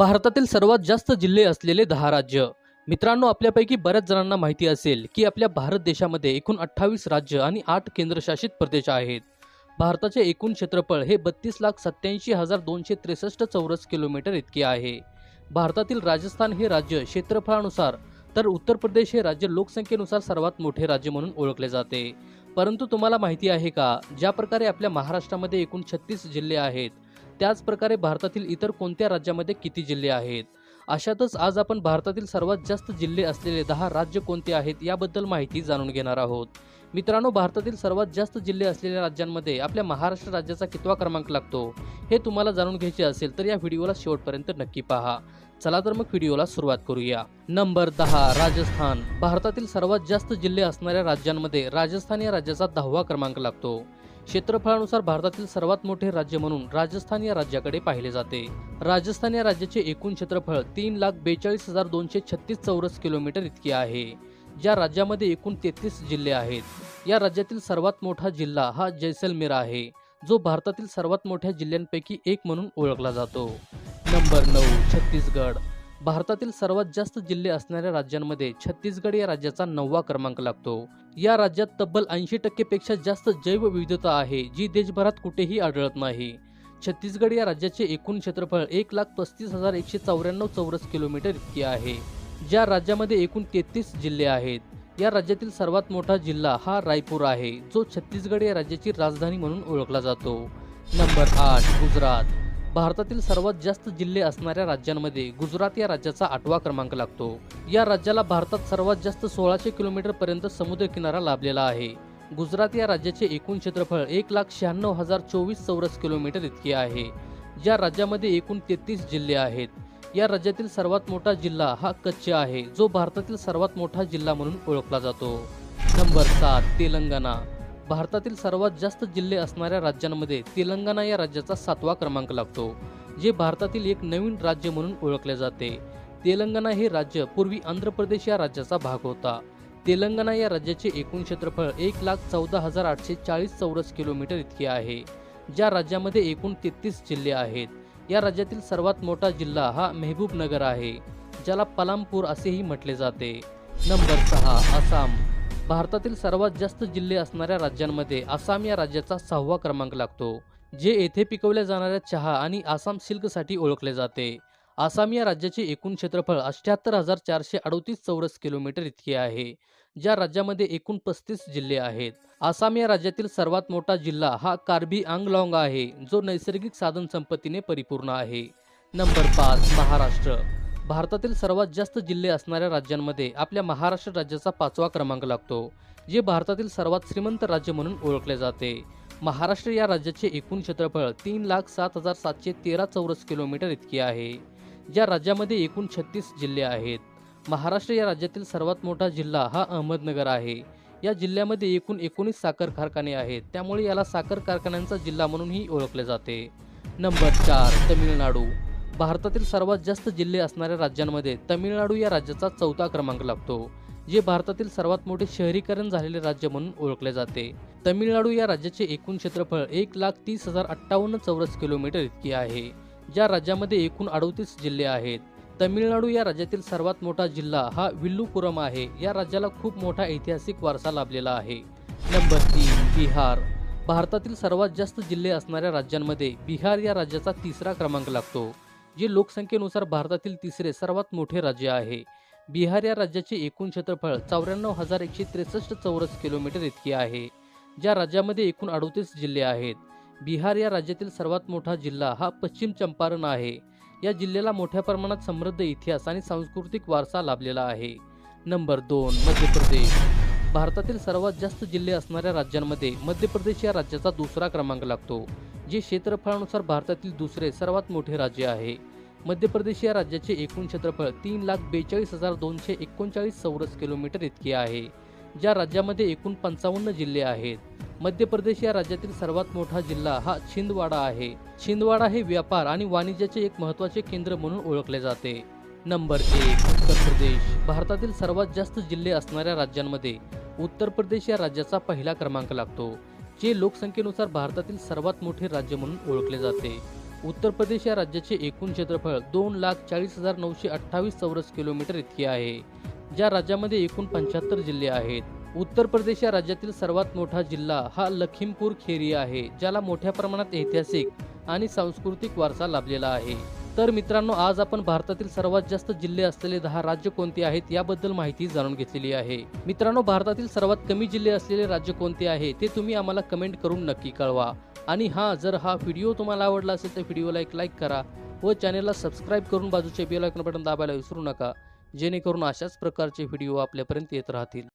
भारतातील सर्वात जास्त जिल्हे असलेले दहा राज्य. मित्रांनो आपल्यापैकी बऱ्याच जणांना माहिती असेल की आपल्या भारत देशामध्ये एकूण अठ्ठावीस राज्य आणि आठ केंद्रशासित प्रदेश आहेत. भारताचे एकूण क्षेत्रफळ हे बत्तीस लाख सत्याऐंशी हजार दोनशे त्रेसष्ट चौरस किलोमीटर इतके आहे. भारतातील राजस्थान हे राज्य क्षेत्रफळानुसार तर उत्तर प्रदेश हे राज्य लोकसंख्येनुसार सर्वात मोठे राज्य म्हणून ओळखले जाते. परंतु तुम्हाला माहिती आहे का ज्या प्रकारे आपल्या महाराष्ट्रामध्ये एकूण छत्तीस जिल्हे आहेत त्याचप्रकारे भारतातील इतर कोणत्या राज्यामध्ये किती जिल्हे आहेत? अशातच आज आपण भारतातील सर्वात जास्त जिल्हे असलेले दहा राज्य कोणते आहेत याबद्दल माहिती जाणून घेणार आहोत. मित्रांनो भारतातील सर्वात जास्त जिल्हे असलेल्या राज्यांमध्ये आपल्या महाराष्ट्र राज्याचा कितवा क्रमांक लागतो? हे तुम्हाला जाणून घ्यायचे असेल तर या व्हिडिओला शेवटपर्यंत नक्की पहा. चला तर मग व्हिडिओला सुरुवात करूया. नंबर दहा राजस्थान. भारतातील सर्वात जास्त जिल्हे असणाऱ्या राज्यांमध्ये राजस्थान या राज्याचा दहावा क्रमांक लागतो. क्षेत्रफळानुसार भारतातील सर्वात मोठे राज्य म्हणून राजस्थान या राज्याकडे पाहिले जाते. राजस्थान या राज्याचे एकूण क्षेत्रफळ तीन लाख बेचाळीस हजार दोनशे छत्तीस चौरस किलोमीटर इतके आहे. ज्या राज्यामध्ये एकूण तेहतीस जिल्हे आहेत. या राज्यातील सर्वात मोठा जिल्हा हा जैसलमेर आहे जो भारतातील सर्वात मोठ्या जिल्ह्यांपैकी एक म्हणून ओळखला जातो. नंबर नऊ छत्तीसगड. भारतातील सर्वात जास्त जिल्हे असणाऱ्या राज्यांमध्ये छत्तीसगड या राज्याचा नववा क्रमांक लागतो. या राज्यात तब्बल ऐंशी टक्केपेक्षा जास्त जैवविविधता आहे जी देशभरात कुठेही आढळत नाही. छत्तीसगड या राज्याचे एकूण क्षेत्रफळ एक लाख पस्तीस हजार एकशे चौऱ्याण्णव चौरस किलोमीटर इतके आहे. ज्या राज्यामध्ये एकूण तेहतीस जिल्हे आहेत या राज्यातील सर्वात मोठा जिल्हा हा रायपूर आहे जो छत्तीसगड या राज्याची राजधानी म्हणून ओळखला जातो. नंबर आठ गुजरात. भारतातील सर्वात जास्त जिल्हे असणाऱ्या राज्यांमध्ये गुजरात या राज्याचा आठवा क्रमांक लागतो. या राज्याला भारतात सर्वात जास्त सोळाशे किलोमीटर पर्यंत समुद्रकिनारा लाभलेला आहे. गुजरात या राज्याचे एकूण क्षेत्रफळ एक लाख शहाण्णव हजार चोवीस चौरस किलोमीटर इतके आहे. या राज्यामध्ये एकूण तेहतीस जिल्हे आहेत. या राज्यातील सर्वात मोठा जिल्हा हा कच्छ आहे जो भारतातील सर्वात मोठा जिल्हा म्हणून ओळखला जातो. नंबर सात तेलंगणा. भारतातील सर्वात जास्त जिल्हे असणाऱ्या राज्यांमध्ये तेलंगणा या राज्याचा सातवा क्रमांक लागतो जे भारतातील एक नवीन राज्य म्हणून ओळखले जाते. तेलंगणा हे राज्य पूर्वी आंध्र प्रदेश या राज्याचा भाग होता. तेलंगणा या राज्याचे एकूण क्षेत्रफळ एक लाख चौदा हजार आठशे चाळीस चौरस किलोमीटर इतके आहे. ज्या राज्यामध्ये एकूण तेहतीस जिल्हे आहेत. या राज्यातील सर्वात मोठा जिल्हा हा मेहबूबनगर आहे ज्याला पलामपूर असेही म्हटले जाते. नंबर सहा आसाम. भारतातील सर्वात जास्त जिल्हे असणाऱ्या राज्यांमध्ये आसाम या राज्याचा सहावा क्रमांक लागतो जे येथे पिकवल्या जाणाऱ्या चहा आणि आसाम सिल्कसाठी ओळखले जाते. आसाम या राज्याचे एकूण क्षेत्रफळ अठ्याहत्तर हजार चारशे अडोतीस चौरस किलोमीटर इतके आहे ज्या राज्यामध्ये एकूण पस्तीस जिल्हे आहेत. आसाम या राज्यातील सर्वात मोठा जिल्हा हा कार्बी आंगलाँग आहे जो नैसर्गिक साधन संपत्तीने परिपूर्ण आहे. नंबर पाच महाराष्ट्र. भारतातील सर्वात जास्त जिल्हे असणाऱ्या राज्यांमध्ये आपल्या महाराष्ट्र राज्याचा पाचवा क्रमांक लागतो जे भारतातील सर्वात श्रीमंत राज्य म्हणून ओळखले जाते. महाराष्ट्र या राज्याचे एकूण क्षेत्रफळ तीन लाख सात हजार सातशे तेरा चौरस किलोमीटर इतके आहे. ज्या राज्यामध्ये एकूण छत्तीस जिल्हे आहेत. महाराष्ट्र या राज्यातील सर्वात मोठा जिल्हा हा अहमदनगर आहे. या जिल्ह्यामध्ये एकूण एकोणीस साखर कारखाने आहेत. त्यामुळे याला साखर कारखान्यांचा जिल्हा म्हणूनही ओळखले जाते. नंबर चार तमिळनाडू. भारतातील सर्वात जास्त जिल्हे असणाऱ्या राज्यांमध्ये तमिळनाडू या राज्याचा चौथा क्रमांक लागतो जे भारतातील सर्वात मोठे शहरीकरण झालेले राज्य म्हणून ओळखले जाते. तमिळनाडू या राज्याचे एकूण क्षेत्रफळ एक लाख तीस हजार अठ्ठावन्न चौरस किलोमीटर इतके आहे ज्या राज्यामध्ये एकूण अडोतीस जिल्हे आहेत. तमिळनाडू या राज्यातील सर्वात मोठा जिल्हा हा विल्लुपुरम आहे या राज्याला खूप मोठा ऐतिहासिक वारसा लाभलेला आहे. नंबर तीन बिहार. भारतातील सर्वात जास्त जिल्हे असणाऱ्या राज्यांमध्ये बिहार या राज्याचा तिसरा क्रमांक लागतो जे लोकसंख्येनुसार भारतातील तिसरे सर्वात मोठे राज्य आहे. बिहार या राज्याचे एकूण क्षेत्रफळ चौऱ्याण्णव हजार एकशे त्रेसष्ट चौरस किलोमीटर इतके आहे. ज्या राज्यामध्ये एकूण अडोतीस जिल्हे आहेत. बिहार या राज्यातील सर्वात मोठा जिल्हा हा पश्चिम चंपारण आहे. या जिल्ह्याला मोठ्या प्रमाणात समृद्ध इतिहास आणि सांस्कृतिक वारसा लाभलेला आहे. नंबर दोन मध्य प्रदेश. भारतातील सर्वात जास्त जिल्हे असणाऱ्या राज्यांमध्ये मध्य प्रदेश या राज्याचा दुसरा क्रमांक लागतो. जे क्षेत्रफळानुसार भारतातील दुसरे सर्वात मोठे राज्य आहे. मध्य प्रदेश या राज्याचे एकूण क्षेत्रफळ तीन लाख बेचाळीस हजार दोनशे एकोणचाळीस चौरस किलोमीटर इतके आहे. ज्या राज्यामध्ये एकूण पंचावन्न जिल्हे आहेत. मध्य प्रदेश या राज्यातील सर्वात मोठा जिल्हा हा छिंदवाडा आहे. छिंदवाडा हे व्यापार आणि वाणिज्याचे एक महत्त्वाचे केंद्र म्हणून ओळखले जाते. नंबर एक उत्तर प्रदेश. भारतातील सर्वात जास्त जिल्हे असणाऱ्या राज्यांमध्ये उत्तर प्रदेश या राज्याचा पहिला क्रमांक लागतो. जे लोकसंख्येनुसार भारतातील सर्वात मोठे राज्य म्हणून ओळखले जाते. उत्तर प्रदेश या राज्याचे एकूण क्षेत्रफळ दोन लाख चाळीस हजार नऊशे अठ्ठावीस चौरस किलोमीटर इतके आहे ज्या राज्यामध्ये एकूण पंच्याहत्तर जिल्हे आहेत. उत्तर प्रदेश या राज्यातील सर्वात मोठा जिल्हा हा लखीमपूर खेरी आहे ज्याला मोठ्या प्रमाणात ऐतिहासिक आणि सांस्कृतिक वारसा लाभलेला आहे. तर मित्रांनो आज आपण भारतातील सर्वात जास्त जिल्हे असलेले दहा राज्य कोणते आहेत याबद्दल माहिती जाणून घेतलेली आहे. मित्रांनो भारतातील सर्वात कमी जिल्हे असलेले राज्य कोणते आहे ते तुम्ही आम्हाला कमेंट करून नक्की कळवा. आणि हा जर हा व्हिडिओ तुम्हाला आवडला असेल तर व्हिडिओला एक लाईक करा व चॅनेलला सबस्क्राईब करून बाजूचे बेल आयकॉन बटन दाबायला विसरू नका जेणेकरून अशाच प्रकारचे व्हिडिओ आपल्यापर्यंत येत राहतील.